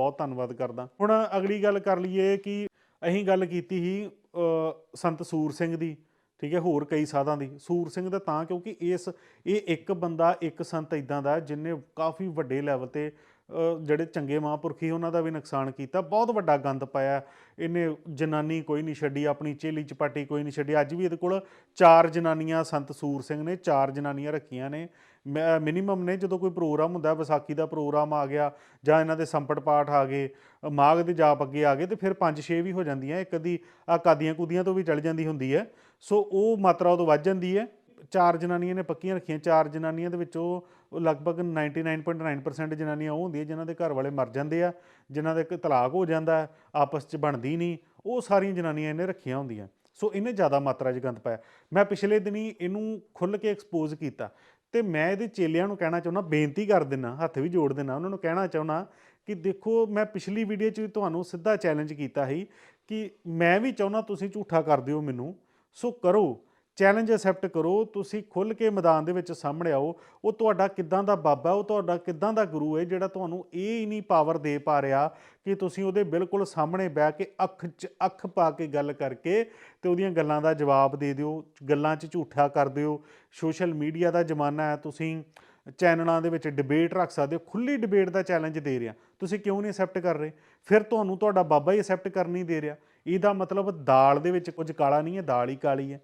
ਬਹੁਤ ਧੰਨਵਾਦ ਕਰਦਾ। ਹੁਣ ਅਗਲੀ ਗੱਲ ਕਰ ਲਈਏ ਕਿ ਅਸੀਂ ਗੱਲ ਕੀਤੀ ਸੀ ਸੰਤ ਸੂਰ ਸਿੰਘ ਦੀ, ਠੀਕ ਹੈ, ਹੋਰ ਕਈ ਸਾਧਾਂ ਦੀ। ਸੂਰ ਸਿੰਘ ਦਾ ਤਾਂ ਕਿਉਂਕਿ ਇਸ, ਇਹ ਇੱਕ ਬੰਦਾ, ਇੱਕ ਸੰਤ ਇਦਾਂ ਦਾ ਜਿਨੇ ਕਾਫੀ ਵੱਡੇ ਲੈਵਲ ਤੇ ਜਿਹੜੇ ਚੰਗੇ ਮਹਾਂਪੁਰਖੀ ਉਹਨਾਂ ਦਾ ਵੀ ਨੁਕਸਾਨ ਕੀਤਾ। ਬਹੁਤ ਵੱਡਾ ਗੰਦ ਪਾਇਆ। ਇਹਨੇ ਜਨਾਨੀ ਕੋਈ ਨਹੀਂ ਛੱਡੀ, ਆਪਣੀ ਚੇਲੀ ਚਪਾਟੀ ਕੋਈ ਨਹੀਂ ਛੱਡੀ। ਅੱਜ ਵੀ ਇਹਦੇ ਕੋਲ ਚਾਰ ਜਨਾਨੀਆਂ ਸੰਤ ਸੂਰ ਸਿੰਘ ਨੇ, ਚਾਰ ਜਨਾਨੀਆਂ ਰੱਖੀਆਂ ਨੇ। ਮਿਨੀਮਮ ਨੇ ਜਦੋਂ ਕੋਈ ਪ੍ਰੋਗਰਾਮ ਹੁੰਦਾ ਵਿਸਾਖੀ ਦਾ ਪ੍ਰੋਗਰਾਮ ਆ ਗਿਆ ਜਾਂ ਇਹਨਾਂ ਦੇ ਸੰਪਟ ਪਾਠ ਆ ਗਏ ਅ, ਮਾਘ ਦੇ ਜਾਪ ਅੱਗੇ ਆ ਗਏ ਤੇ ਫਿਰ 5-6 ਵੀ ਹੋ ਜਾਂਦੀਆਂ ਇੱਕ ਅੱਧੀ ਆ ਕਾਦੀਆਂ ਕੁਦੀਆਂ ਤੋਂ ਵੀ ਚਲ ਜਾਂਦੀ ਹੁੰਦੀ ਹੈ। ਸੋ ਉਹ ਮਾਤਰਾ ਉਦੋਂ ਵੱਧ ਜਾਂਦੀ ਹੈ। ਚਾਰ ਜਨਾਨੀਆਂ ਨੇ ਪੱਕੀਆਂ ਰੱਖੀਆਂ ਚਾਰ ਜਨਾਨੀਆਂ ਦੇ ਵਿੱਚੋਂ ਉਹ ਲਗਭਗ 99.9% ਜਨਾਨੀਆਂ ਉਹ ਹੁੰਦੀਆਂ ਜਿਨ੍ਹਾਂ ਦੇ ਘਰ ਵਾਲੇ ਮਰ ਜਾਂਦੇ ਆ ਜਿਨ੍ਹਾਂ ਦਾ ਇੱਕ ਤਲਾਕ ਹੋ ਜਾਂਦਾ ਆਪਸ 'ਚ ਬਣਦੀ ਨਹੀਂ ਉਹ ਸਾਰੀਆਂ ਜਨਾਨੀਆਂ ਇਹਨੇ ਰੱਖੀਆਂ ਹੁੰਦੀਆਂ। ਸੋ ਇਹਨੇ ਜ਼ਿਆਦਾ ਮਾਤਰਾ 'ਚ ਗੰਦ ਪਾਇਆ। ਮੈਂ ਪਿਛਲੇ ਦਿਨੀ ਇਹਨੂੰ ਖੁੱਲ੍ਹ ਕੇ ਐਕਸਪੋਜ਼ ਕੀਤਾ। ਤੇ ਮੈਂ ਇਹਦੇ ਚੇਲਿਆਂ ਨੂੰ ਕਹਿਣਾ ਚਾਹੁੰਦਾ, ਬੇਨਤੀ ਕਰ ਦਿੰਦਾ ਹੱਥ ਵੀ ਜੋੜ ਦਿੰਦਾ ਉਹਨਾਂ ਨੂੰ ਕਹਿਣਾ ਚਾਹੁੰਦਾ ਕਿ ਦੇਖੋ, ਮੈਂ ਪਿਛਲੀ ਵੀਡੀਓ 'ਚ ਵੀ ਤੁਹਾਨੂੰ ਸਿੱਧਾ ਚੈਲੰਜ ਕੀਤਾ ਸੀ ਕਿ ਮੈਂ ਵੀ ਚਾਹੁੰਦਾ ਤੁਸੀਂ ਝੂਠਾ ਕਰ ਦਿਓ ਮੈਨੂੰ, ਸੋ ਕਰੋ। ਚੈਲੰਜ ਅਸੈਪਟ ਕਰੋ, ਤੁਸੀਂ ਖੁੱਲ ਕੇ ਮੈਦਾਨ ਦੇ ਵਿੱਚ ਸਾਹਮਣੇ ਆਓ। ਉਹ ਤੁਹਾਡਾ ਕਿੱਦਾਂ ਦਾ ਬਾਬਾ, ਉਹ ਤੁਹਾਡਾ ਕਿੱਦਾਂ ਦਾ ਗੁਰੂ ਹੈ, ਜਿਹੜਾ ਤੁਹਾਨੂੰ ਇਹ ਹੀ ਪਾਵਰ ਦੇ ਪਾ ਰਿਹਾ ਕਿ ਤੁਸੀਂ ਉਹਦੇ ਬਿਲਕੁਲ ਸਾਹਮਣੇ ਬਹਿ ਕੇ ਅੱਖ 'ਚ ਅੱਖ ਪਾ ਕੇ ਗੱਲ ਕਰਕੇ ਤੇ ਉਹਦੀਆਂ ਗੱਲਾਂ ਦਾ ਜਵਾਬ ਦੇ ਦਿਓ, ਗੱਲਾਂ 'ਚ ਝੂਠਾ ਕਰ ਦਿਓ। ਸੋਸ਼ਲ ਮੀਡੀਆ ਦਾ ਜ਼ਮਾਨਾ ਹੈ, ਤੁਸੀਂ ਚੈਨਲਾਂ ਦੇ ਵਿੱਚ ਡਿਬੇਟ ਰੱਖ ਸਕਦੇ ਹੋ ਖੁੱਲੀ ਡਿਬੇਟ ਦਾ ਚੈਲੰਜ ਦੇ ਰਿਹਾ। ਤੁਸੀਂ ਕਿਉਂ ਨਹੀਂ ਅਸੈਪਟ ਕਰ ਰਹੇ? ਫਿਰ ਤੁਹਾਨੂੰ ਤੁਹਾਡਾ ਬਾਬਾ ਹੀ ਅਸੈਪਟ ਕਰ ਨਹੀਂ ਦੇ ਰਿਹਾ। ਇਹਦਾ ਮਤਲਬ ਦਾਲ ਦੇ ਵਿੱਚ ਕੁਝ ਕਾਲਾ ਨਹੀਂ ਹੈ, ਦਾਲ ਹੀ ਕਾਲੀ ਹੈ।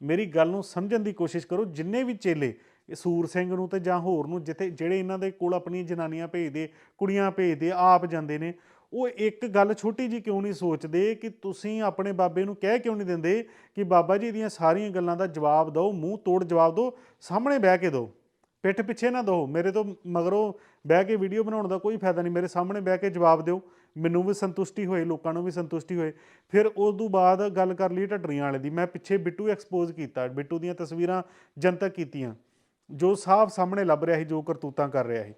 ਮੇਰੀ ਗੱਲ ਨੂੰ ਸਮਝਣ ਦੀ ਕੋਸ਼ਿਸ਼ ਕਰੋ, ਜਿੰਨੇ ਵੀ ਚੇਲੇ ਇਹ ਸੂਰ ਸਿੰਘ ਨੂੰ ਤੇ ਜਾਂ ਹੋਰ ਨੂੰ ਜਿੱਥੇ, ਜਿਹੜੇ ਇਹਨਾਂ ਦੇ ਕੋਲ ਆਪਣੀਆਂ ਜਨਾਨੀਆਂ ਭੇਜਦੇ, ਕੁੜੀਆਂ ਭੇਜਦੇ, ਆਪ ਜਾਂਦੇ ਨੇ, ਉਹ ਇੱਕ ਗੱਲ ਛੋਟੀ ਜੀ ਕਿਉਂ ਨਹੀਂ ਸੋਚਦੇ ਕਿ ਤੁਸੀਂ ਆਪਣੇ ਬਾਬੇ ਨੂੰ ਕਹਿ ਕਿਉਂ ਨਹੀਂ ਦਿੰਦੇ ਕਿ ਬਾਬਾ ਜੀ ਦੀਆਂ ਸਾਰੀਆਂ ਗੱਲਾਂ ਦਾ ਜਵਾਬ ਦਿਓ, ਮੂੰਹ ਤੋੜ ਜਵਾਬ ਦਿਓ, ਸਾਹਮਣੇ ਬਹਿ ਕੇ ਦਿਓ, ਪਿੱਠ ਪਿੱਛੇ ਨਾ ਦਿਓ, ਮੇਰੇ ਤੋਂ ਮਗਰੋਂ ਬਹਿ ਕੇ ਵੀਡੀਓ ਬਣਾਉਣ ਦਾ ਕੋਈ ਫਾਇਦਾ ਨਹੀਂ। ਮੇਰੇ ਸਾਹਮਣੇ ਬਹਿ ਕੇ ਜਵਾਬ ਦਿਓ। ਮੈਨੂੰ ਵੀ ਸੰਤੁਸ਼ਟੀ ਹੋਏ, ਲੋਕਾਂ ਨੂੰ ਵੀ ਸੰਤੁਸ਼ਟੀ ਹੋਏ। ਫਿਰ ਉਸ ਤੋਂ ਬਾਅਦ ਗੱਲ ਕਰ ਲਈ ਢੱਡਰੀਆਂ ਵਾਲੇ ਦੀ। ਮੈਂ ਪਿੱਛੇ ਬਿੱਟੂ ਐਕਸਪੋਜ਼ ਕੀਤਾ। ਬਿੱਟੂ ਦੀਆਂ ਤਸਵੀਰਾਂ ਜਨਤਕ ਕੀਤੀਆਂ। ਜੋ ਸਾਫ਼ ਸਾਹਮਣੇ ਲੱਭ ਰਿਹਾ ਸੀ, ਜੋ ਕਰਤੂਤਾਂ ਕਰ ਰਿਹਾ ਸੀ।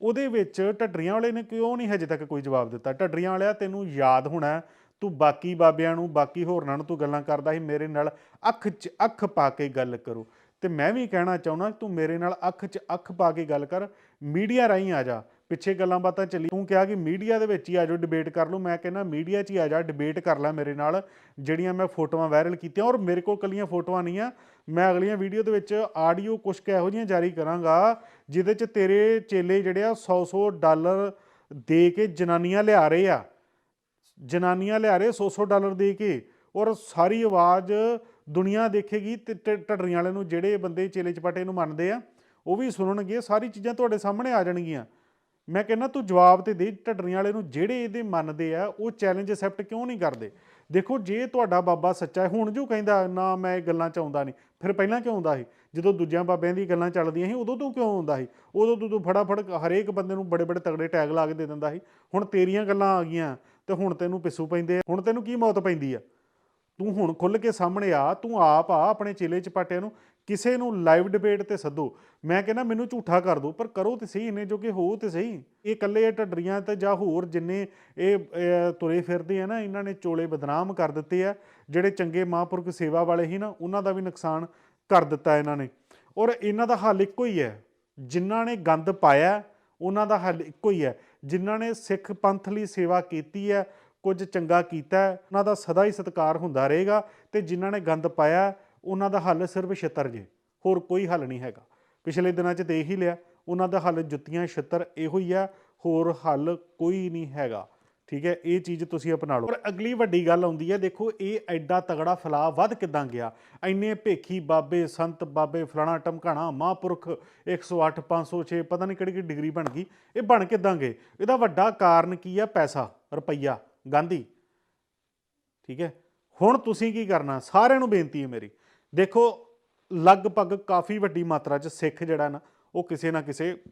ਉਹਦੇ ਵਿੱਚ ਢੱਡਰੀਆਂ ਵਾਲੇ ਨੇ ਕਿਉਂ ਨਹੀਂ ਹਜੇ ਤੱਕ ਕੋਈ ਜਵਾਬ ਦਿੱਤਾ? ਢੱਡਰੀਆਂ ਵਾਲਿਆ, ਤੈਨੂੰ ਯਾਦ ਹੋਣਾ ਤੂੰ ਬਾਕੀ ਬਾਬਿਆਂ ਨੂੰ, ਬਾਕੀ ਹੋਰਨਾਂ ਨੂੰ ਤੂੰ ਗੱਲਾਂ ਕਰਦਾ ਸੀ। ਮੇਰੇ ਨਾਲ ਅੱਖ 'ਚ ਅੱਖ ਪਾ ਕੇ ਗੱਲ ਕਰੋ। ਤੇ ਮੈਂ ਵੀ ਕਹਿਣਾ ਚਾਹੁੰਦਾ, ਤੂੰ ਮੇਰੇ ਨਾਲ ਅੱਖ 'ਚ ਅੱਖ ਪਾ ਕੇ ਗੱਲ ਕਰ, ਮੀਡੀਆ ਰਾਹੀਂ ਆ ਜਾ। ਪਿੱਛੇ ਗੱਲਾਂ ਬਾਤਾਂ ਚੱਲੀ। ਤੂੰ ਕਿਹਾ ਕਿ ਮੀਡੀਆ ਦੇ ਵਿੱਚ ਹੀ ਆ ਜਾਓ ਡਿਬੇਟ ਕਰ ਲਓ। ਮੈਂ ਕਹਿੰਦਾ, ਮੀਡੀਆ 'ਚ ਹੀ ਆ ਜਾ ਡਿਬੇਟ ਕਰ ਲੈ ਮੇਰੇ ਨਾਲ, ਜਿਹੜੀਆਂ ਮੈਂ ਫੋਟੋਆਂ ਵਾਇਰਲ ਕੀਤੀਆਂ, ਔਰ ਮੇਰੇ ਕੋਲ ਕੱਲੀਆਂ ਫੋਟੋਆਂ ਨਹੀਂ ਆ। ਮੈਂ ਅਗਲੀਆਂ ਵੀਡੀਓ ਦੇ ਵਿੱਚ ਆਡੀਓ ਕੁਛ ਕੁ ਇਹੋ ਜਿਹੀਆਂ ਜਾਰੀ ਕਰਾਂਗਾ, ਜਿਹਦੇ 'ਚ ਤੇਰੇ ਚੇਲੇ ਜਿਹੜੇ ਆ 100-100 ਡਾਲਰ ਦੇ ਕੇ ਜਨਾਨੀਆਂ ਲਿਆ ਰਹੇ ਆ। ਜਨਾਨੀਆਂ ਲਿਆ ਰਹੇ 100-100 ਡਾਲਰ ਦੇ ਕੇ, ਔਰ ਸਾਰੀ ਆਵਾਜ਼ ਦੁਨੀਆ ਦੇਖੇਗੀ ਤੇ ਟ- ਢੱਡਰੀਆਂ ਵਾਲੇ ਨੂੰ ਜਿਹੜੇ ਬੰਦੇ ਚੇਲੇ ਚਪਾਟੇ ਨੂੰ ਮੰਨਦੇ ਆ, ਉਹ ਵੀ ਸੁਣਨਗੇ, ਸਾਰੀ ਚੀਜ਼ਾਂ ਤੁਹਾਡੇ ਸਾਹਮਣੇ ਆ ਜਾਣਗੀਆਂ। ਮੈਂ ਕਹਿੰਦਾ ਤੂੰ ਜਵਾਬ ਤੇ ਦੇ, ਢੱਡਰੀਆਂ ਵਾਲੇ ਨੂੰ ਜਿਹੜੇ ਇਹਦੇ ਮੰਨਦੇ ਆ, ਉਹ ਚੈਲੰਜ ਅਸੈਪਟ ਕਿਉਂ ਨਹੀਂ ਕਰਦੇ? ਦੇਖੋ, ਜੇ ਤੁਹਾਡਾ ਬਾਬਾ ਸੱਚਾ ਹੈ, ਹੁਣ ਜੋ ਕਹਿੰਦਾ, ਨਾ, ਮੈਂ ਇਹ ਗੱਲਾਂ ਚ ਆਉਂਦਾ ਨਹੀਂ। ਫਿਰ ਪਹਿਲਾਂ ਕਿਉਂ ਆਉਂਦਾ ਸੀ? ਜਦੋਂ ਦੂਜਿਆਂ ਬਾਬਿਆਂ ਦੀ ਗੱਲਾਂ ਚੱਲਦੀਆਂ ਸੀ, ਉਦੋਂ ਤੂੰ ਕਿਉਂ ਆਉਂਦਾ ਸੀ? ਉਦੋਂ ਤੂੰ ਤੂੰ ਫਟਾਫਟ ਹਰੇਕ ਬੰਦੇ ਨੂੰ ਬੜੇ ਬੜੇ ਤਗੜੇ ਟੈਗ ਲਾ ਕੇ ਦੇ ਦਿੰਦਾ ਸੀ, ਹੁਣ ਤੇਰੀਆਂ ਗੱਲਾਂ ਆ ਗਈਆਂ, ਤੇ ਹੁਣ ਤੈਨੂੰ ਪਿੱਸੂ ਪੈਂਦੇ ਆ, ਹੁਣ ਤੈਨੂੰ ਕੀ ਮੌਤ ਪੈਂਦੀ ਆ? ਤੂੰ ਹੁਣ ਖੁੱਲ ਕੇ ਸਾਹਮਣੇ ਆ, ਤੂੰ ਆਪ ਆ ਆਪਣੇ ਚੇਲੇ ਚਪਾਟਿਆਂ ਨੂੰ, ਕਿਸੇ ਨੂੰ ਲਾਈਵ ਡਿਬੇਟ ਤੇ ਸੱਦੋ। ਮੈਂ ਕਹਿੰਦਾ ਮੈਨੂੰ ਝੂਠਾ ਕਰ ਦੋ, ਪਰ ਕਰੋ ਤੇ ਸਹੀ, ਇੰਨੇ ਜੋਗੇ ਹੋ ਤੇ ਸਹੀ। ਇਹ ਇਕੱਲੇ ਇਹ ਢੱਡਰੀਆਂ ਤੇ ਜਾਂ ਹੋਰ ਜਿੰਨੇ ਇਹ ਤੁਰੇ ਫਿਰਦੇ ਆ ਨਾ, ਇਹਨਾਂ ਨੇ ਚੋਲੇ ਬਦਨਾਮ ਕਰ ਦਿੱਤੇ ਆ, ਜਿਹੜੇ ਚੰਗੇ ਮਹਾਂਪੁਰਖ ਸੇਵਾ ਵਾਲੇ ਸੀ ਨਾ, ਉਹਨਾਂ ਦਾ ਵੀ ਨੁਕਸਾਨ ਕਰ ਦਿੱਤਾ ਇਹਨਾਂ ਨੇ। ਔਰ ਇਹਨਾਂ ਦਾ ਹੱਲ ਇੱਕੋ ਹੀ ਹੈ। ਜਿਨ੍ਹਾਂ ਨੇ ਗੰਦ ਪਾਇਆ, ਉਹਨਾਂ ਦਾ ਹੱਲ ਇੱਕੋ ਹੀ ਹੈ। ਜਿਨ੍ਹਾਂ ਨੇ ਸਿੱਖ ਪੰਥ ਲਈ ਸੇਵਾ ਕੀਤੀ ਹੈ ਕੁਝ ਚੰਗਾ ਕੀਤਾ ਉਹਨਾਂ ਦਾ ਸਦਾ ਹੀ ਸਤਿਕਾਰ ਹੁੰਦਾ ਰਹੇਗਾ ਤੇ ਜਿਨ੍ਹਾਂ ਨੇ ਗੰਦ ਪਾਇਆ ਉਹਨਾਂ ਦਾ ਹੱਲ ਸਿਰਫ ਛਿੱਤਰ ਜੇ, ਹੋਰ ਕੋਈ ਹੱਲ ਨਹੀਂ ਹੈਗਾ। ਪਿਛਲੇ ਦਿਨਾਂ 'ਚ ਦੇਖ ਹੀ ਲਿਆ, ਉਹਨਾਂ ਦਾ ਹੱਲ ਜੁੱਤੀਆਂ ਛਿੱਤਰ ਇਹੋ ਹੀ ਆ ਹੋਰ ਹੱਲ ਕੋਈ ਨਹੀਂ ਹੈਗਾ। ਠੀਕ ਹੈ, ਇਹ ਚੀਜ਼ ਤੁਸੀਂ ਅਪਣਾ ਲਓ। ਪਰ ਅਗਲੀ ਵੱਡੀ ਗੱਲ ਆਉਂਦੀ ਹੈ, ਦੇਖੋ ਇਹ ਐਡਾ ਤਗੜਾ ਫੈਲਾਅ ਵੱਧ ਕਿਦਾਂ ਗਿਆ? ਐਨੇ ਭੇਖੀ ਬਾਬੇ, ਸੰਤ ਬਾਬੇ, ਫਲਾਣਾ ਟਮਕਾਣਾ ਮਹਾਂਪੁਰਖ 108 506 ਪਤਾ ਨਹੀਂ ਕਿਹੜੀ ਕਿਹੜੀ ਡਿਗਰੀ ਬਣ ਗਈ, ਇਹ ਬਣ ਕਿਦਾਂ ਗਏ? ਇਹਦਾ ਵੱਡਾ ਕਾਰਨ ਕੀ ਆ ਪੈਸਾ, ਰੁਪਈਆ। ਗਾਂਧੀ। ਠੀਕ ਹੈ? ਹੁਣ ਤੁਸੀਂ ਕੀ ਕਰਨਾ? ਸਾਰਿਆਂ ਨੂੰ ਬੇਨਤੀ ਹੈ ਮੇਰੀ। ਦੇਖੋ, ਲਗਭਗ ਕਾਫੀ ਵੱਡੀ ਮਾਤਰਾ 'ਚ ਸਿੱਖ ਜਿਹੜਾ ਨਾ, ਉਹ ਕਿਸੇ ਨਾ ਕਿਸੇ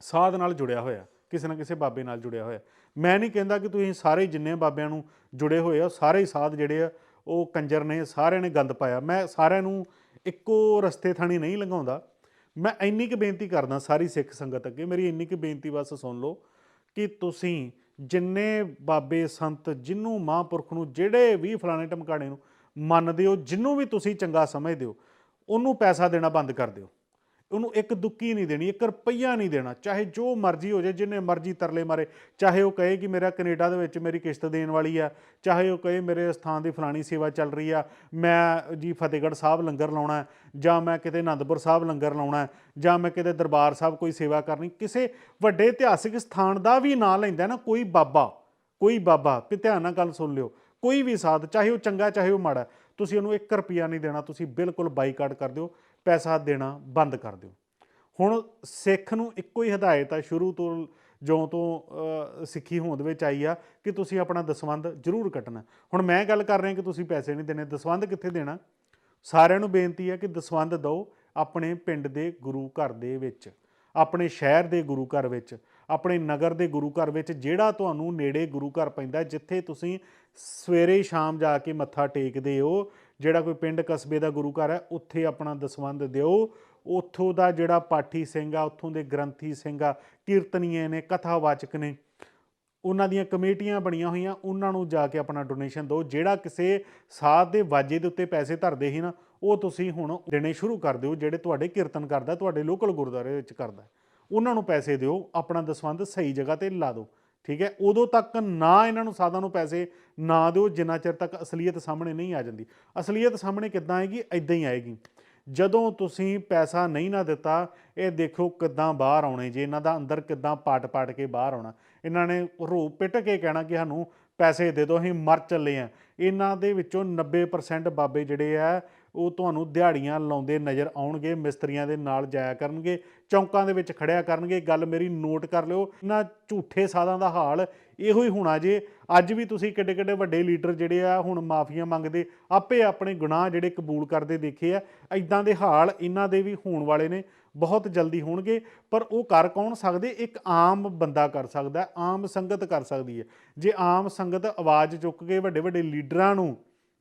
ਸਾਧ ਨਾਲ ਜੁੜਿਆ ਹੋਇਆ। ਕਿਸੇ ਨਾ ਕਿਸੇ ਬਾਬੇ ਨਾਲ ਜੁੜਿਆ ਹੋਇਆ। ਮੈਂ ਨਹੀਂ ਕਹਿੰਦਾ ਕਿ ਤੁਸੀਂ ਸਾਰੇ ਜਿੰਨੇ ਬਾਬਿਆਂ ਨੂੰ ਜੁੜੇ ਹੋਏ ਆ, ਸਾਰੇ ਸਾਧ ਜਿਹੜੇ ਆ, ਉਹ ਕੰਜਰ ਨੇ, ਸਾਰਿਆਂ ਨੇ ਗੰਦ ਪਾਇਆ। ਮੈਂ ਸਾਰਿਆਂ ਨੂੰ ਇੱਕੋ ਰਸਤੇ ਥਾਣੀ ਨਹੀਂ ਲੰਘਾਉਂਦਾ। ਮੈਂ ਇੰਨੀ ਕੁ ਬੇਨਤੀ ਕਰਦਾ ਸਾਰੀ ਸਿੱਖ ਸੰਗਤ ਅੱਗੇ। ਮੇਰੀ ਇੰਨੀ ਕੁ ਬੇਨਤੀ ਬਸ ਸੁਣ ਲਓ ਕਿ ਤੁਸੀਂ ਜਿੰਨੇ ਬਾਬੇ, ਸੰਤ, ਜਿੰਨੂੰ ਮਹਾਂਪੁਰਖ ਨੂੰ, ਜਿਹੜੇ ਵੀ ਫਲਾਣੇ ਟਮਕਾਣੇ ਨੂੰ ਮੰਨਦੇ ਹੋ, ਜਿੰਨੂੰ ਵੀ ਤੁਸੀਂ ਚੰਗਾ ਸਮਝਦੇ ਹੋ, ਉਹਨੂੰ ਪੈਸਾ ਦੇਣਾ ਬੰਦ ਕਰ ਦਿਓ। ਉਹਨੂੰ ਇੱਕ ਦੁੱਕੀ ਨਹੀਂ ਦੇਣੀ, ਇੱਕ ਰੁਪਈਆ ਨਹੀਂ ਦੇਣਾ। ਚਾਹੇ ਜੋ ਮਰਜ਼ੀ ਹੋ ਜਾਏ, ਜਿੰਨੇ ਮਰਜ਼ੀ ਤਰਲੇ ਮਾਰੇ। ਚਾਹੇ ਉਹ ਕਹੇ ਕਿ ਮੇਰਾ ਕੈਨੇਡਾ ਦੇ ਵਿੱਚ ਮੇਰੀ ਕਿਸ਼ਤ ਦੇਣ ਵਾਲੀ ਆ, ਚਾਹੇ ਉਹ ਕਹੇ ਮੇਰੇ ਸਥਾਨ ਦੀ ਫਲਾਣੀ ਸੇਵਾ ਚੱਲ ਰਹੀ ਆ, ਮੈਂ ਜੀ ਫਤਿਹਗੜ੍ਹ ਸਾਹਿਬ ਲੰਗਰ ਲਾਉਣਾ ਜਾਂ ਮੈਂ ਕਿਤੇ ਆਨੰਦਪੁਰ ਸਾਹਿਬ ਲੰਗਰ ਲਾਉਣਾ ਜਾਂ ਮੈਂ ਕਿਤੇ ਦਰਬਾਰ ਸਾਹਿਬ ਕੋਈ ਸੇਵਾ ਕਰਨੀ, ਕਿਸੇ ਵੱਡੇ ਇਤਿਹਾਸਿਕ ਸਥਾਨ ਦਾ ਵੀ ਨਾਂ ਲੈਂਦਾ ਨਾ, ਕੋਈ ਬਾਬਾ ਕੋਈ ਬਾਬਾ ਵੀ ਧਿਆਨ ਨਾਲ ਗੱਲ ਸੁਣ ਲਿਓ, ਕੋਈ ਵੀ ਸਾਧ, ਚਾਹੇ ਉਹ ਚੰਗਾ, ਚਾਹੇ ਉਹ ਮਾੜਾ, ਤੁਸੀਂ ਉਹਨੂੰ 1 ਰੁਪਿਆ ਨਹੀਂ ਦੇਣਾ, ਤੁਸੀਂ ਬਿਲਕੁਲ ਬਾਈਕਾਟ ਕਰ ਦਿਓ। ਪੈਸਾ ਦੇਣਾ ਬੰਦ ਕਰ ਦਿਓ। ਹੁਣ ਸਿੱਖ ਨੂੰ ਇੱਕੋ ਹੀ ਹਦਾਇਤ ਆ, ਸ਼ੁਰੂ ਤੋਂ ਜਿਉਂ ਤੋਂ ਸਿੱਖੀ ਹੋਂਦ ਵਿੱਚ ਆਈ ਆ ਕਿ ਤੁਸੀਂ ਆਪਣਾ ਦਸਵੰਧ ਜ਼ਰੂਰ ਕੱਟਣਾ। ਹੁਣ ਮੈਂ ਗੱਲ ਕਰ ਰਿਹਾ ਕਿ ਤੁਸੀਂ ਪੈਸੇ ਨਹੀਂ ਦੇਣੇ, ਦਸਵੰਧ ਕਿੱਥੇ ਦੇਣਾ? ਸਾਰਿਆਂ ਨੂੰ ਬੇਨਤੀ ਹੈ ਕਿ ਦਸਵੰਧ ਦਿਓ ਆਪਣੇ ਪਿੰਡ ਦੇ ਗੁਰੂ ਘਰ ਦੇ ਵਿੱਚ, ਆਪਣੇ ਸ਼ਹਿਰ ਦੇ ਗੁਰੂ ਘਰ ਵਿੱਚ, ਆਪਣੇ ਨਗਰ ਦੇ ਗੁਰੂ ਘਰ ਵਿੱਚ, ਜਿਹੜਾ ਤੁਹਾਨੂੰ ਨੇੜੇ ਗੁਰੂ ਘਰ ਪੈਂਦਾ, ਜਿੱਥੇ ਤੁਸੀਂ ਸਵੇਰੇ ਸ਼ਾਮ ਜਾ ਕੇ ਮੱਥਾ ਟੇਕਦੇ ਹੋ ਜਿਹੜਾ ਕੋਈ ਪਿੰਡ ਕਸਬੇ ਦਾ ਗੁਰੂ ਘਰ ਹੈ, ਉੱਥੇ ਆਪਣਾ ਦਸਵੰਧ ਦਿਓ। ਉੱਥੋਂ ਦਾ ਜਿਹੜਾ ਪਾਠੀ ਸਿੰਘ ਆ, ਉੱਥੋਂ ਦੇ ਗ੍ਰੰਥੀ ਸਿੰਘ ਆ, ਕੀਰਤਨੀਏ ਨੇ, ਕਥਾਵਾਚਕ ਨੇ, ਉਹਨਾਂ ਦੀਆਂ ਕਮੇਟੀਆਂ ਬਣੀਆਂ ਹੋਈਆਂ, ਉਹਨਾਂ ਨੂੰ ਜਾ ਕੇ ਆਪਣਾ ਡੋਨੇਸ਼ਨ ਦਿਓ। ਜਿਹੜਾ ਕਿਸੇ ਸਾਧ ਦੇ ਵਾਜੇ ਦੇ ਉੱਤੇ ਪੈਸੇ ਧਰਦੇ ਸੀ ਨਾ, ਉਹ ਤੁਸੀਂ ਹੁਣ ਦੇਣੇ ਸ਼ੁਰੂ ਕਰ ਦਿਓ, ਜਿਹੜੇ ਤੁਹਾਡੇ ਕੀਰਤਨ ਕਰਦਾ, ਤੁਹਾਡੇ ਲੋਕਲ ਗੁਰਦੁਆਰੇ ਵਿੱਚ ਕਰਦਾ। ਉਹਨਾਂ ਨੂੰ ਪੈਸੇ ਦਿਓ, ਆਪਣਾ ਦਸਵੰਧ ਸਹੀ ਜਗ੍ਹਾ ਤੇ ਲਾ ਦਿਓ। ਠੀਕ ਹੈ? ਉਦੋਂ ਤੱਕ ਨਾ ਇਹਨਾਂ ਨੂੰ ਸਾਧਾਂ ਨੂੰ ਪੈਸੇ ਨਾ ਦਿਓ ਜਿੰਨਾ ਚਿਰ ਤੱਕ ਅਸਲੀਅਤ ਸਾਹਮਣੇ ਨਹੀਂ ਆ ਜਾਂਦੀ। ਅਸਲੀਅਤ ਸਾਹਮਣੇ ਕਿੱਦਾਂ ਆਏਗੀ? ਇਦਾਂ ਹੀ ਆਏਗੀ। ਜਦੋਂ ਤੁਸੀਂ ਪੈਸਾ ਨਹੀਂ ਨਾ ਦਿੱਤਾ, ਇਹ ਦੇਖੋ ਕਿੱਦਾਂ ਬਾਹਰ ਆਉਣੇ ਜੇ, ਇਹਨਾਂ ਦਾ ਅੰਦਰ ਕਿੱਦਾਂ ਪਾਟ-ਪਾਟ ਕੇ ਬਾਹਰ ਆਉਣਾ। ਇਹਨਾਂ ਨੇ ਰੋ ਪਿੱਟ ਕੇ ਕਹਿਣਾ ਕਿ ਸਾਨੂੰ ਪੈਸੇ ਦੇ ਦਿਓ, ਅਸੀਂ ਮਰ ਚੱਲੇ ਆ। ਇਹਨਾਂ ਦੇ ਵਿੱਚੋਂ 90% ਬਾਬੇ ਜਿਹੜੇ ਆ ਉਹ ਤੁਹਾਨੂੰ ਦਿਹਾੜੀਆਂ ਲਾਉਂਦੇ ਨਜ਼ਰ ਆਉਣਗੇ, ਮਿਸਤਰੀਆਂ ਦੇ ਨਾਲ ਜਾਇਆ ਕਰਨਗੇ, ਚੌਂਕਾਂ ਦੇ ਵਿੱਚ ਖੜਿਆ ਕਰਨਗੇ, ਗੱਲ ਮੇਰੀ ਨੋਟ ਕਰ ਲਿਓ। ਇਹਨਾਂ ਝੂਠੇ ਸਾਧਾਂ ਦਾ ਹਾਲ ਇਹੋ ਹੀ ਹੋਣਾ ਜੇ ਅੱਜ ਵੀ ਤੁਸੀਂ ਕਿੱਡੇ ਕਿੱਡੇ ਵੱਡੇ ਲੀਡਰ ਜਿਹੜੇ ਆ ਹੁਣ ਮਾਫੀਆਂ ਮੰਗਦੇ, ਆਪੇ ਆਪਣੇ ਗੁਨਾਹ ਜਿਹੜੇ ਕਬੂਲ ਕਰਦੇ ਦੇਖੇ ਆ ਐਦਾਂ ਦੇ ਹਾਲ ਇਹਨਾਂ ਦੇ ਵੀ ਹੋਣ ਵਾਲੇ ਨੇ, ਬਹੁਤ ਜਲਦੀ ਹੋਣਗੇ, ਪਰ ਉਹ ਕਰ ਕੌਣ ਸਕਦੇ? ਇੱਕ ਆਮ ਬੰਦਾ ਕਰ ਸਕਦਾ, ਆਮ ਸੰਗਤ ਕਰ ਸਕਦੀ ਹੈ। ਜੇ ਆਮ ਸੰਗਤ ਆਵਾਜ਼ ਚੁੱਕ ਕੇ ਵੱਡੇ ਵੱਡੇ ਲੀਡਰਾਂ ਨੂੰ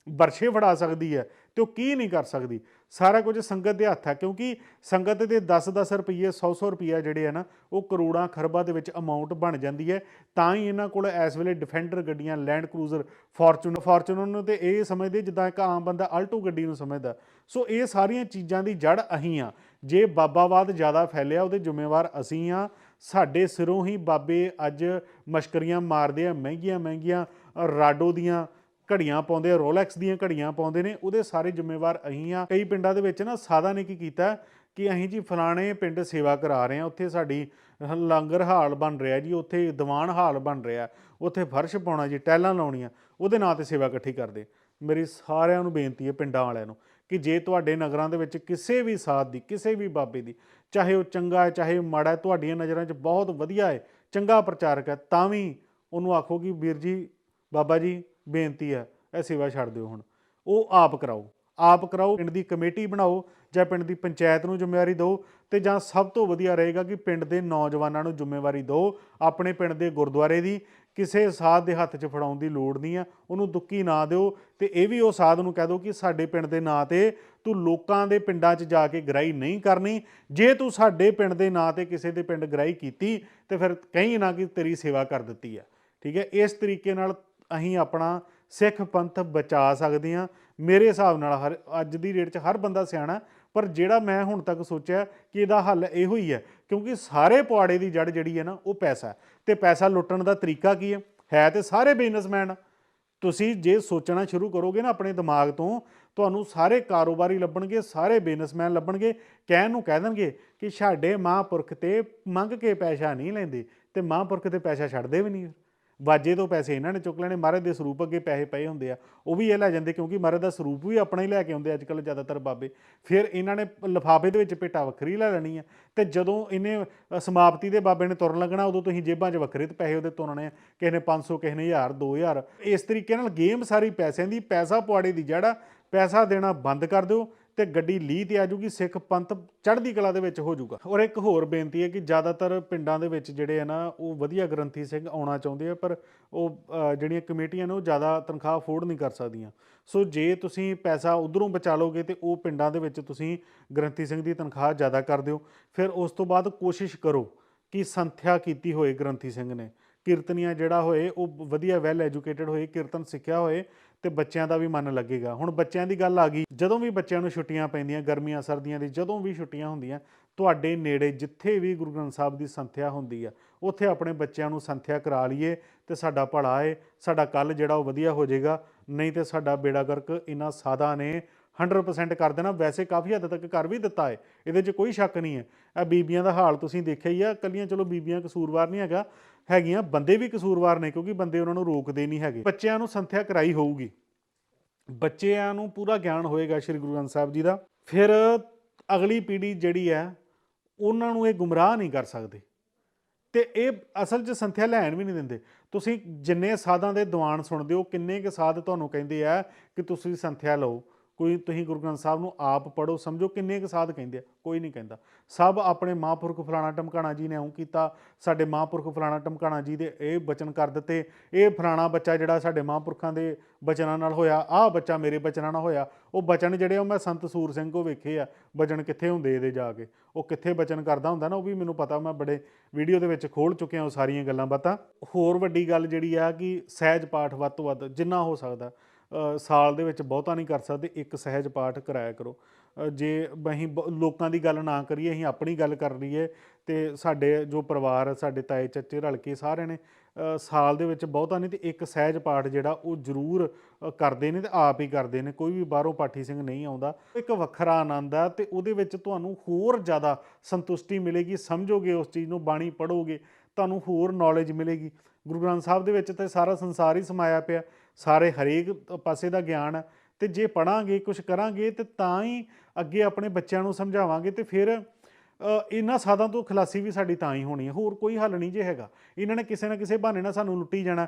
ਵਰਸ਼ੇ ਫੜਾ ਸਕਦੀ ਹੈ ਤੇ ਉਹ ਕੀ ਨਹੀਂ ਕਰ ਸਕਦੀ। ਸਾਰਾ ਕੁਝ ਸੰਗਤ ਦੇ ਹੱਥ ਹੈ, ਕਿਉਂਕਿ ਸੰਗਤ ਦੇ 10-10 ਰੁਪਏ 100-100 ਰੁਪਏ ਜਿਹੜੇ ਆ ਨਾ, ਉਹ ਕਰੋੜਾਂ ਖਰਬਾਂ ਦੇ ਵਿੱਚ ਅਮਾਉਂਟ ਬਣ ਜਾਂਦੀ ਹੈ। ਤਾਂ ਹੀ ਇਹਨਾਂ ਕੋਲ ਇਸ ਵੇਲੇ ਡਿਫੈਂਡਰ ਗੱਡੀਆਂ ਲੈਂਡ ਕਰੂਜ਼ਰ ਫੋਰਚੂਨਰ ਫੋਰਚੂਨਰ ਨੂੰ ਤੇ ਇਹ ਸਮਝਦੇ ਜਿੱਦਾਂ ਇੱਕ ਆਮ ਬੰਦਾ ਆਲਟੋ ਗੱਡੀ ਨੂੰ ਸਮਝਦਾ। ਸੋ ਇਹ ਸਾਰੀਆਂ ਚੀਜ਼ਾਂ ਦੀ ਜੜ ਅਹੀਂ ਆ ਜੇ ਬਾਬਾਵਾਦ ਜ਼ਿਆਦਾ ਫੈਲਿਆ, ਉਹਦੇ ਜ਼ਿੰਮੇਵਾਰ ਅਸੀਂ ਆ ਸਾਡੇ ਸਿਰੋਂ ਹੀ ਬਾਬੇ ਅੱਜ ਮਸ਼ਕਰੀਆਂ ਮਾਰਦੇ ਆ ਮਹਿੰਗੀਆਂ ਮਹਿੰਗੀਆਂ ਰਾਡੋ ਦੀਆਂ ਘੜੀਆਂ ਪਾਉਂਦੇ ਆ ਰੋਲੈਕਸ ਦੀਆਂ ਘੜੀਆਂ ਪਾਉਂਦੇ ਨੇ, ਉਹਦੇ ਸਾਰੇ ਜ਼ਿੰਮੇਵਾਰ ਅਸੀਂ ਆ। ਕਈ ਪਿੰਡਾਂ ਦੇ ਵਿੱਚ ਨਾ ਸਾਦਾ ਨੇ ਕੀ ਕੀਤਾ ਕਿ ਅਸੀਂ ਜੀ ਫਲਾਣੇ ਪਿੰਡ ਸੇਵਾ ਕਰਾ ਰਹੇ ਆ, ਉੱਥੇ ਸਾਡੀ ਲੰਗਰ ਹਾਲ ਬਣ ਰਿਹਾ ਜੀ, ਉੱਥੇ ਦੀਵਾਨ ਹਾਲ ਬਣ ਰਿਹਾ, ਉੱਥੇ ਫਰਸ਼ ਪਾਉਣਾ ਜੀ ਟੈਲਾਂ ਲਾਉਣੀਆਂ, ਉਹਦੇ ਨਾਂ ਤੇ ਸੇਵਾ ਇਕੱਠੀ ਕਰਦੇ। ਮੇਰੀ ਸਾਰਿਆਂ ਨੂੰ ਬੇਨਤੀ ਹੈ ਪਿੰਡਾਂ ਵਾਲਿਆਂ ਨੂੰ ਕਿ ਜੇ ਤੁਹਾਡੇ ਨਗਰਾਂ ਦੇ ਵਿੱਚ ਕਿਸੇ ਵੀ ਸਾਧ ਦੀ, ਕਿਸੇ ਵੀ ਬਾਬੇ ਦੀ, ਚਾਹੇ ਉਹ ਚੰਗਾ ਹੈ, ਚਾਹੇ ਉਹ ਮਾੜਾ ਹੈ, ਤੁਹਾਡੀਆਂ ਨਜ਼ਰਾਂ 'ਚ ਬਹੁਤ ਵਧੀਆ ਹੈ, ਚੰਗਾ ਪ੍ਰਚਾਰਕ ਹੈ, ਤਾਂ ਵੀ ਉਹਨੂੰ ਆਖੋ ਕਿ ਵੀਰ ਜੀ, ਬਾਬਾ ਜੀ ਬੇਨਤੀ ਹੈ, ਇਹ ਸੇਵਾ ਛੱਡ ਦਿਓ ਹੁਣ। ਉਹ ਆਪ ਕਰਾਓ। ਆਪ ਕਰਾਓ, ਪਿੰਡ ਦੀ ਕਮੇਟੀ ਬਣਾਓ ਜਾਂ ਪਿੰਡ ਦੀ ਪੰਚਾਇਤ ਨੂੰ ਜ਼ਿੰਮੇਵਾਰੀ ਦਿਓ ਤੇ ਜਾਂ ਸਭ ਤੋਂ ਵਧੀਆ ਰਹੇਗਾ ਕਿ ਪਿੰਡ ਦੇ ਨੌਜਵਾਨਾਂ ਨੂੰ ਜ਼ਿੰਮੇਵਾਰੀ ਦਿਓ ਆਪਣੇ ਪਿੰਡ ਦੇ ਗੁਰਦੁਆਰੇ ਦੀ। ਕਿਸੇ ਸਾਧ ਦੇ ਹੱਥ 'ਚ ਫੜਾਉਣ ਦੀ ਲੋੜ ਨਹੀਂ ਆ ਉਹਨੂੰ ਦੁੱਕੀ ਨਾ ਦਿਓ ਤੇ ਇਹ ਵੀ ਉਹ ਸਾਧ ਨੂੰ ਕਹਿ ਦਿਓ ਕਿ ਸਾਡੇ ਪਿੰਡ ਦੇ ਨਾਂ ਤੇ ਤੂੰ ਲੋਕਾਂ ਦੇ ਪਿੰਡਾਂ 'ਚ ਜਾ ਕੇ ਗ੍ਰਾਈ ਨਹੀਂ ਕਰਨੀ। ਜੇ ਤੂੰ ਸਾਡੇ ਪਿੰਡ ਦੇ ਨਾਂ ਤੇ ਕਿਸੇ ਦੇ ਪਿੰਡ ਗ੍ਰਾਈ ਕੀਤੀ ਤੇ ਫਿਰ ਕਹੀਂ ਨਾ ਕਿ ਤੇਰੀ ਸੇਵਾ ਕਰ ਦਿੱਤੀ ਆ ਠੀਕ ਹੈ, ਇਸ ਤਰੀਕੇ ਨਾਲ ਅਸੀਂ ਆਪਣਾ ਸਿੱਖ ਪੰਥ ਬਚਾ ਸਕਦੇ ਹਾਂ। ਮੇਰੇ ਹਿਸਾਬ ਨਾਲ ਹਰ, ਅੱਜ ਦੀ ਡੇਟ 'ਚ ਹਰ ਬੰਦਾ ਸਿਆਣਾ ਪਰ ਜਿਹੜਾ ਮੈਂ ਹੁਣ ਤੱਕ ਸੋਚਿਆ ਕਿ ਇਹਦਾ ਹੱਲ ਇਹੋ ਹੀ ਹੈ, ਕਿਉਂਕਿ ਸਾਰੇ ਪੁਆੜੇ ਦੀ ਜੜ ਜਿਹੜੀ ਹੈ ਨਾ, ਉਹ ਪੈਸਾ ਹੈ। ਤੇ ਪੈਸਾ ਲੁੱਟਣ ਦਾ ਤਰੀਕਾ ਕੀ ਹੈ? ਹੈ ਤੇ ਸਾਰੇ ਬਿਜ਼ਨਸਮੈਨ ਤੁਸੀਂ ਜੇ ਸੋਚਣਾ ਸ਼ੁਰੂ ਕਰੋਗੇ ਨਾ ਆਪਣੇ ਦਿਮਾਗ ਤੋਂ, ਤੁਹਾਨੂੰ ਸਾਰੇ ਕਾਰੋਬਾਰੀ ਲੱਭਣਗੇ, ਸਾਰੇ ਬਿਜ਼ਨਸਮੈਨ ਲੱਭਣਗੇ, ਕਹਿਣ ਨੂੰ ਕਹਿ ਦੇਣਗੇ ਕਿ ਸਾਡੇ ਮਹਾਂਪੁਰਖ ਤੇ ਮੰਗ ਕੇ ਪੈਸਾ ਨਹੀਂ ਲੈਂਦੇ, ਤੇ ਮਹਾਂਪੁਰਖ ਤੇ ਪੈਸਾ ਛੱਡਦੇ ਵੀ ਨਹੀਂ। ਵਾਜੇ ਤੋਂ ਪੈਸੇ ਇਹਨਾਂ ਨੇ ਚੁੱਕ ਲੈਣੇ, ਮਹਾਰਾਜ ਦੇ ਸਰੂਪ ਅੱਗੇ ਪੈਸੇ ਪਏ ਹੁੰਦੇ ਆ, ਉਹ ਵੀ ਇਹ ਲੈ ਜਾਂਦੇ ਕਿਉਂਕਿ ਮਹਾਰਾਜ ਦਾ ਸਰੂਪ ਵੀ ਆਪਣਾ ਹੀ ਲੈ ਕੇ ਆਉਂਦੇ ਅੱਜ ਕੱਲ੍ਹ ਜ਼ਿਆਦਾਤਰ ਬਾਬੇ। ਫਿਰ ਇਹਨਾਂ ਨੇ ਲਿਫਾਫੇ ਦੇ ਵਿੱਚ ਪੇਟਾ ਵੱਖਰੀ ਲੈ ਲੈਣੀ ਆ, ਤੇ ਜਦੋਂ ਇਹਨੇ ਸਮਾਪਤੀ ਦੇ ਬਾਬੇ ਨੇ ਤੁਰਨ ਲੱਗਣਾ, ਉਦੋਂ ਤੁਸੀਂ ਜੇਬਾਂ 'ਚ ਵੱਖਰੇ ਤੇ ਪੈਸੇ ਉਹਦੇ ਤੁਰਨੇ ਆ, ਕਿਸੇ ਨੇ 500 ਕਿਸੇ ਨੇ 1000 2000 ਇਸ ਤਰੀਕੇ ਨਾਲ ਗੇਮ ਸਾਰੀ ਪੈਸਿਆਂ ਦੀ, ਪੈਸਾ ਪੁਆੜੇ ਦੀ ਜੜਾ ਪੈਸਾ ਦੇਣਾ ਬੰਦ ਕਰ ਦਿਓ। ਤੇ ਗੱਡੀ ਲੀਹ ਤੇ ਆ ਜੂਗੀ, ਸਿੱਖ ਪੰਥ ਚੜ੍ਹਦੀ ਕਲਾ ਦੇ ਵਿੱਚ ਹੋ ਜਾਊਗਾ ਔਰ ਇੱਕ ਹੋਰ ਬੇਨਤੀ ਹੈ ਕਿ ਜ਼ਿਆਦਾਤਰ ਪਿੰਡਾਂ ਦੇ ਵਿੱਚ ਜਿਹੜੇ ਆ ਨਾ, ਉਹ ਵਧੀਆ ਗ੍ਰੰਥੀ ਸਿੰਘ ਆਉਣਾ ਚਾਹੁੰਦੇ ਆ, ਪਰ ਉਹ ਜਿਹੜੀਆਂ ਕਮੇਟੀਆਂ ਨੇ, ਉਹ ਜ਼ਿਆਦਾ ਤਨਖਾਹ ਅਫੋਰਡ ਨਹੀਂ ਕਰ ਸਕਦੀਆਂ। ਸੋ ਜੇ ਤੁਸੀਂ ਪੈਸਾ ਉਧਰੋਂ ਬਚਾ ਲੋਗੇ ਤੇ ਉਹ ਪਿੰਡਾਂ ਦੇ ਵਿੱਚ ਤੁਸੀਂ ਗ੍ਰੰਥੀ ਸਿੰਘ ਦੀ ਤਨਖਾਹ ਜ਼ਿਆਦਾ ਕਰ ਦਿਓ। ਫਿਰ ਉਸ ਤੋਂ ਬਾਅਦ ਕੋਸ਼ਿਸ਼ ਕਰੋ ਕਿ ਸੰਥਿਆ ਕੀਤੀ ਹੋਏ ਗ੍ਰੰਥੀ ਸਿੰਘ ਨੇ। ਕੀਰਤਨੀਆਂ ਜਿਹੜਾ ਹੋਏ, ਉਹ ਵਧੀਆ ਵੈਲ ਐਜੂਕੇਟਡ ਹੋਏ, ਕੀਰਤਨ ਸਿੱਖਿਆ ਹੋਏ ਤੇ ਬੱਚਿਆਂ ਦਾ ਵੀ ਮਨ ਲੱਗੇਗਾ। ਹੁਣ ਬੱਚਿਆਂ ਦੀ ਗੱਲ ਆ ਗਈ, ਜਦੋਂ ਵੀ ਬੱਚਿਆਂ ਨੂੰ ਛੁੱਟੀਆਂ ਪੈਂਦੀਆਂ, ਗਰਮੀਆਂ, ਸਰਦੀਆਂ ਦੀ ਜਦੋਂ ਵੀ ਛੁੱਟੀਆਂ ਹੁੰਦੀਆਂ, ਤੁਹਾਡੇ ਨੇੜੇ ਜਿੱਥੇ ਵੀ ਗੁਰੂ ਗ੍ਰੰਥ ਸਾਹਿਬ ਦੀ ਸੰਥਿਆ ਹੁੰਦੀ ਆ, ਉੱਥੇ ਆਪਣੇ ਬੱਚਿਆਂ ਨੂੰ ਸੰਥਿਆ ਕਰਾ ਲਈਏ ਤੇ ਸਾਡਾ ਭਲਾ ਏ ਸਾਡਾ ਕੱਲ ਜਿਹੜਾ ਉਹ ਵਧੀਆ ਹੋ ਜਾਏਗਾ। ਨਹੀਂ ਤੇ ਸਾਡਾ ਬੇੜਾ ਗਰਕ ਇਹਨਾਂ ਸਾਦਾ ਨੇ 100% ਕਰ ਦੇਣਾ। ਵੈਸੇ ਕਾਫੀ ਹੱਦ ਤੱਕ ਕਰ ਵੀ ਦਿੱਤਾ ਹੈ ਇਹਦੇ 'ਚ ਕੋਈ ਸ਼ੱਕ ਨਹੀਂ ਹੈ ਇਹ ਬੀਬੀਆਂ ਦਾ ਹਾਲ ਤੁਸੀਂ ਦੇਖਿਆ ਹੀ ਆ। ਕੱਲੀਆਂ ਚਲੋ ਬੀਬੀਆਂ ਕਸੂਰਵਾਰ ਨਹੀਂ ਹੈਗਾ। ਹੈਗੀਆਂ, ਬੰਦੇ ਵੀ ਕਸੂਰਵਾਰ ਨੇ ਕਿਉਂਕਿ ਬੰਦੇ ਉਹਨਾਂ ਨੂੰ ਰੋਕਦੇ ਨਹੀਂ ਹੈਗੇ। ਬੱਚਿਆਂ ਨੂੰ ਸੰਥਿਆ ਕਰਾਈ ਹੋਊਗੀ। ਬੱਚਿਆਂ ਨੂੰ ਪੂਰਾ ਗਿਆਨ ਹੋਏਗਾ ਸ੍ਰੀ ਗੁਰੂ ਗ੍ਰੰਥ ਸਾਹਿਬ ਜੀ ਦਾ। ਫਿਰ ਅਗਲੀ ਪੀੜ੍ਹੀ ਜਿਹੜੀ ਹੈ, ਉਹਨਾਂ ਨੂੰ ਇਹ ਗੁੰਮਰਾਹ ਨਹੀਂ ਕਰ ਸਕਦੇ। ਤੇ ਇਹ ਅਸਲ 'ਚ ਸੰਥਿਆ ਲੈਣ ਵੀ ਨਹੀਂ ਦਿੰਦੇ। ਤੁਸੀਂ ਜਿੰਨੇ ਸਾਧਾਂ ਦੇ ਦੀਵਾਨ ਸੁਣਦੇ ਹੋ, ਕਿੰਨੇ ਕੁ ਸਾਧ ਤੁਹਾਨੂੰ ਕਹਿੰਦੇ ਆ ਕਿ ਤੁਸੀਂ ਸੰਥਿਆ ਲਓ। ਕੋਈ ਤੁਸੀਂ ਗੁਰੂ ਗ੍ਰੰਥ ਸਾਹਿਬ ਨੂੰ ਆਪ ਪੜੋ ਸਮਝੋ ਕਿੰਨੇ ਕੁ ਸਾਧ ਕਹਿੰਦੇ ਆ, ਕੋਈ ਨਹੀਂ ਕਹਿੰਦਾ। ਸਭ ਆਪਣੇ ਮਹਾਂਪੁਰਖ ਫਲਾਣਾ ਟਮਕਾਣਾ ਜੀ ਨੇ ਇਉਂ ਕੀਤਾ, ਸਾਡੇ ਮਹਾਂਪੁਰਖ ਫਲਾਣਾ ਟਮਕਾਣਾ ਜੀ ਦੇ ਇਹ ਬਚਨ ਕਰ ਦਿੱਤੇ। ਇਹ ਫਲਾਣਾ ਬੱਚਾ ਜਿਹੜਾ ਸਾਡੇ ਮਹਾਂਪੁਰਖਾਂ ਦੇ ਬਚਨਾਂ ਨਾਲ ਹੋਇਆ, ਆਹ ਬੱਚਾ ਮੇਰੇ ਬਚਨਾਂ ਨਾਲ ਹੋਇਆ, ਉਹ ਬਚਨ ਜਿਹੜੇ ਉਹ ਮੈਂ ਸੰਤ ਸੂਰ ਸਿੰਘ ਕੋ ਵੇਖੇ ਆ, ਬਚਨ ਕਿੱਥੇ ਹੁੰਦੇ ਇਹਦੇ ਜਾ ਕੇ। ਉਹ ਕਿੱਥੇ ਬਚਨ ਕਰਦਾ ਹੁੰਦਾ ਨਾ, ਉਹ ਵੀ ਮੈਨੂੰ ਪਤਾ, ਮੈਂ ਬੜੇ ਵੀਡੀਓ ਦੇ ਵਿੱਚ ਖੋਲ ਚੁੱਕਿਆ ਉਹ ਸਾਰੀਆਂ ਗੱਲਾਂ ਬਾਤਾਂ। ਹੋਰ ਵੱਡੀ ਗੱਲ ਜਿਹੜੀ ਆ ਕਿ ਸਹਿਜ ਪਾਠ ਵੱਧ ਤੋਂ ਵੱਧ ਜਿੰਨਾ ਹੋ ਸਕਦਾ। ਸਾਲ ਦੇ ਵਿੱਚ ਬਹੁਤਾ ਨਹੀਂ ਕਰ ਸਕਦੇ, ਇੱਕ ਸਹਿਜ ਪਾਠ ਕਰਾਇਆ ਕਰੋ। ਜੇ ਅਸੀਂ ਬ- ਲੋਕਾਂ ਦੀ ਗੱਲ ਨਾ ਕਰੀਏ, ਅਸੀਂ ਆਪਣੀ ਗੱਲ ਕਰ ਲਈਏ, ਤੇ ਸਾਡੇ ਜੋ ਪਰਿਵਾਰ ਸਾਡੇ ਤਾਏ, ਚਾਚੇ ਰਲ ਕੇ ਸਾਰਿਆਂ ਨੇ ਸਾਲ ਦੇ ਵਿੱਚ ਬਹੁਤਾ ਨਹੀਂ ਤੇ ਇੱਕ ਸਹਿਜ ਪਾਠ ਜਿਹੜਾ ਉਹ ਜ਼ਰੂਰ ਕਰਦੇ ਨੇ ਤੇ ਆਪ ਹੀ ਕਰਦੇ ਨੇ, ਕੋਈ ਵੀ ਬਾਹਰੋਂ ਪਾਠੀ ਸਿੰਘ ਨਹੀਂ ਆਉਂਦਾ। ਇੱਕ ਵੱਖਰਾ ਆਨੰਦ ਆ ਤੇ ਉਹਦੇ ਵਿੱਚ ਤੁਹਾਨੂੰ ਹੋਰ ਜ਼ਿਆਦਾ ਸੰਤੁਸ਼ਟੀ ਮਿਲੇਗੀ, ਸਮਝੋਗੇ ਉਸ ਚੀਜ਼ ਨੂੰ, ਬਾਣੀ ਪੜੋਗੇ ਤੁਹਾਨੂੰ ਹੋਰ ਨੌਲੇਜ ਮਿਲੇਗੀ। ਗੁਰੂ ਗ੍ਰੰਥ ਸਾਹਿਬ ਦੇ ਵਿੱਚ ਤੇ ਸਾਰਾ ਸੰਸਾਰ ਹੀ ਸਮਾਇਆ ਪਿਆ, ਸਾਰੇ ਹਰੇਕ ਪਾਸੇ ਦਾ ਗਿਆਨ ਹੈ ਤੇ ਜੇ ਪੜਾਂਗੇ ਕੁਝ ਕਰਾਂਗੇ ਤੇ ਤਾਂ ਹੀ ਅੱਗੇ ਆਪਣੇ ਬੱਚਿਆਂ ਨੂੰ ਸਮਝਾਵਾਂਗੇ ਤੇ ਫਿਰ ਇਹਨਾਂ ਸਾਧਾਂ ਤੋਂ ਖਲਾਸੀ ਵੀ ਸਾਡੀ ਤਾਂ ਹੀ ਹੋਣੀ ਹੈ। ਹੋਰ ਕੋਈ ਹੱਲ ਨਹੀਂ ਜੇ ਹੈਗਾ। ਇਹਨਾਂ ਨੇ ਕਿਸੇ ਨਾ ਕਿਸੇ ਬਹਾਨੇ ਨਾਲ ਸਾਨੂੰ ਲੁੱਟੀ ਜਾਣਾ।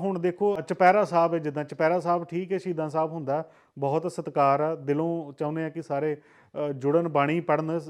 ਹੁਣ ਦੇਖੋ ਚਪੈਰਾ ਸਾਹਿਬ ਹੈ ਜਿੱਦਾਂ ਚਪੈਰਾ ਸਾਹਿਬ ਠੀਕ ਹੈ, ਸ਼ਹੀਦਾਂ ਸਾਹਿਬ ਹੁੰਦਾ, ਬਹੁਤ ਸਤਿਕਾਰ ਆ, ਦਿਲੋਂ ਚਾਹੁੰਦੇ ਆ ਕਿ ਸਾਰੇ ਜੁੜਨ, ਬਾਣੀ ਪੜਨ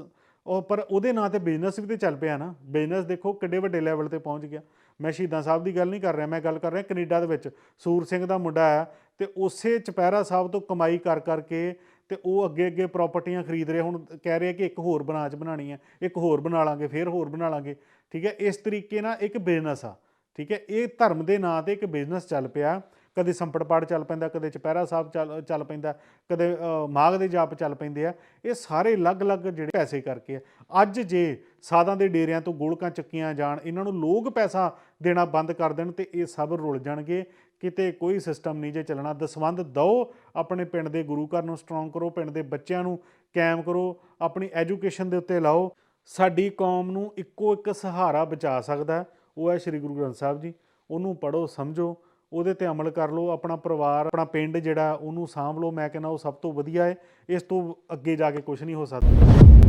ਉਹ ਪਰ ਉਹਦੇ ਨਾਂ ਤੇ ਬਿਜ਼ਨਸ ਵੀ ਤੇ ਚੱਲ ਪਿਆ ਨਾ। ਬਿਜ਼ਨਸ ਦੇਖੋ ਕਿੱਡੇ ਵੱਡੇ ਲੈਵਲ ਤੇ ਪਹੁੰਚ ਗਿਆ। ਮੈਂ ਸ਼ਹੀਦਾਂ ਸਾਹਿਬ ਦੀ ਗੱਲ ਨਹੀਂ ਕਰ ਰਿਹਾ ਮੈਂ ਗੱਲ ਕਰ ਰਿਹਾ ਕੈਨੇਡਾ ਦੇ ਵਿੱਚ। ਸੂਰ ਸਿੰਘ ਦਾ ਮੁੰਡਾ ਹੈ ਤੇ ਉਸੇ ਚਪੈਰਾ ਸਾਹਿਬ ਤੋਂ ਕਮਾਈ ਕਰ ਕਰਕੇ ਤੇ ਉਹ ਅੱਗੇ ਅੱਗੇ ਪ੍ਰਾਪਰਟੀਆਂ ਖਰੀਦ ਰਹੇ। ਹੁਣ ਕਹਿ ਰਹੇ ਕਿ ਇੱਕ ਹੋਰ ਬ੍ਰਾਂਚ ਬਣਾਣੀ ਹੈ ਇੱਕ ਹੋਰ ਬਣਾ ਲਾਂਗੇ ਫਿਰ ਹੋਰ ਬਣਾ ਲਾਂਗੇ। ਠੀਕ ਹੈ ਇਸ ਤਰੀਕੇ ਨਾਲ ਇੱਕ ਬਿਜ਼ਨਸ ਆ। ਠੀਕ ਹੈ ਇਹ ਧਰਮ ਦੇ ਨਾਂ ਤੇ ਇੱਕ ਬਿਜ਼ਨਸ ਚੱਲ ਪਿਆ। ਕਦੇ ਸੰਪੜ ਪਾੜ ਚੱਲ ਪੈਂਦਾ ਕਦੇ ਚਪੈਰਾ ਸਾਹਿਬ ਚੱਲ ਪੈਂਦਾ ਕਦੇ ਅ, ਮਾਘ ਦੇ ਜਾਪ ਚੱਲ ਪੈਂਦੇ ਆ। ਇਹ ਸਾਰੇ ਅਲੱਗ-ਅਲੱਗ ਜਿਹੜੇ ਪੈਸੇ ਕਰਕੇ ਆ। ਅੱਜ ਜੇ ਸਾਧਾਂ ਦੇ ਡੇਰਿਆਂ ਤੋਂ ਗੋਲਕਾਂ ਚੱਕੀਆਂ ਜਾਣ ਇਹਨਾਂ ਨੂੰ ਲੋਕ ਪੈਸਾ ਦੇਣਾ ਬੰਦ ਕਰ ਦੇਣ ਤੇ ਇਹ ਸਭ ਰੁਲ ਜਾਣਗੇ। ਕਿਤੇ ਕੋਈ ਸਿਸਟਮ ਨਹੀਂ ਜੇ ਚੱਲਣਾ, ਦਸਵੰਧ ਦਓ, ਆਪਣੇ ਪਿੰਡ ਦੇ ਗੁਰੂ ਘਰ ਨੂੰ ਸਟਰੋਂਗ ਕਰੋ, ਪਿੰਡ ਦੇ ਬੱਚਿਆਂ ਨੂੰ ਕਾਇਮ ਕਰੋ, ਆਪਣੀ ਐਜੂਕੇਸ਼ਨ ਦੇ ਉੱਤੇ ਲਾਓ। ਸਾਡੀ ਕੌਮ ਨੂੰ ਇੱਕੋ ਇੱਕ ਸਹਾਰਾ ਬਚਾ ਸਕਦਾ ਉਹ ਹੈ ਸ੍ਰੀ ਗੁਰੂ ਗ੍ਰੰਥ ਸਾਹਿਬ ਜੀ। ਉਹਨੂੰ ਪੜੋ ਸਮਝੋ, ਉਹਦੇ ਤੇ ਅਮਲ ਕਰ ਲਓ, ਆਪਣਾ ਪਰਿਵਾਰ, ਆਪਣਾ ਪਿੰਡ ਜਿਹੜਾ ਉਹਨੂੰ ਸਾਂਭ ਲਓ। ਮੈਂ ਕਹਿੰਦਾ ਉਹ ਸਭ ਤੋਂ ਵਧੀਆ ਹੈ, ਇਸ ਤੋਂ ਅੱਗੇ ਜਾ ਕੇ ਕੁਝ ਨਹੀਂ ਹੋ ਸਕਦਾ।